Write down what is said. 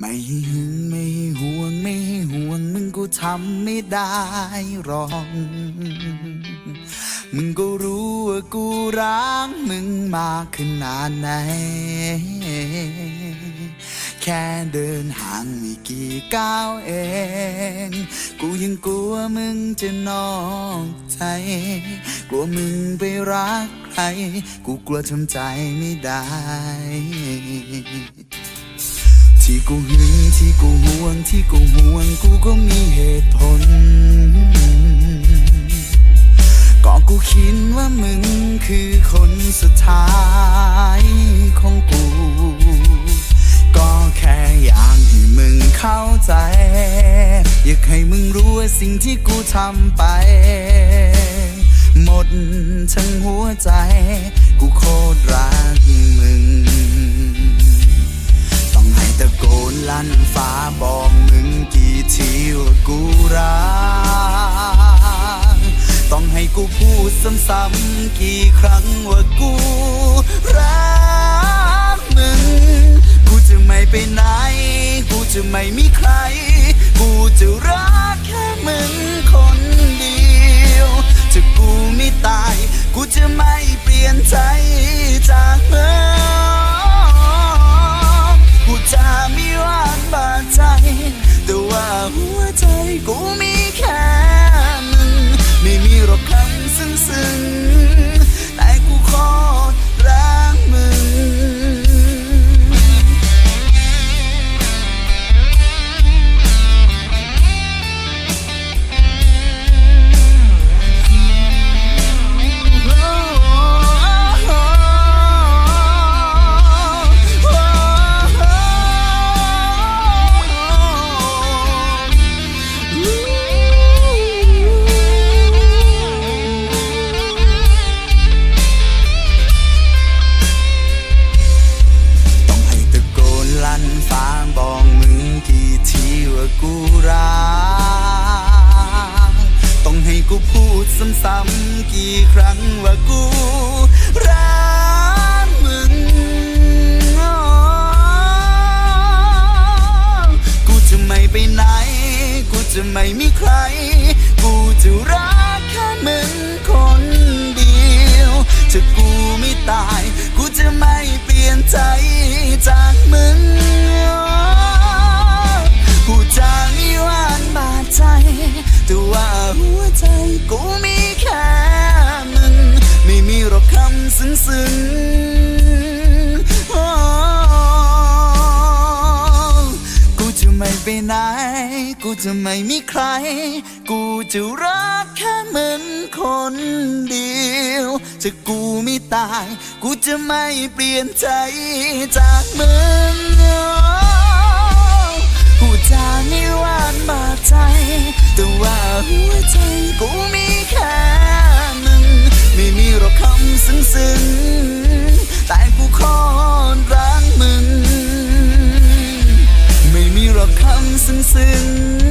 ไม่หึงไม่ห่วงไม่ห้ห่วง มึงกูทำไม่ได้หรอกมึงก็รู้ว่ากูรักมึงมากขนาดไหน แค่เดินห่างไม่กี่ก้าวเอง กูยังกลัวมึงจะนอกใจ กลัวมึงไปรักใคร กูกลัวทำใจไม่ได้ ที่กูหึงที่กูห่วงที่กูห่วงกูก็มีเหตุผล ก็กูคิดว่ามึงคือคนสุดท้ายของกู ก็แค่อยากให้มึงเข้าใจ อยากให้มึงรู้ว่าสิ่งที่กูทำไป หมดทั้งหัวใจ กูโคตรรักมึ กูพูดซ้ำๆกี่ครั้งว่ากูรักมึง กูจะไม่ไปไหน กูจะไม่มีใคร กูจะรักแค่มึงคนเดียวจะกูไม่ตาย กูจะไม่เปลี่ยนใจจากมึง ซ้ำๆกี่ครั้งว่ากูรักมึง กูจะไม่ไปไหน กูจะไม่มีใคร กูจะรักแค่มึงคนเดียวถ้ากูไม่ตาย คำซึ้งกูจะไม่ไปไหน กูจะไม่มีใคร กูจะรักแค่เหมึงคนเดียวถ้ากูไม่ตาย กูจะไม่เปลี่ยนใจจากมึงกูจะไม่หวานบาดใจ แต่ว่าหัวใจกูมี sensin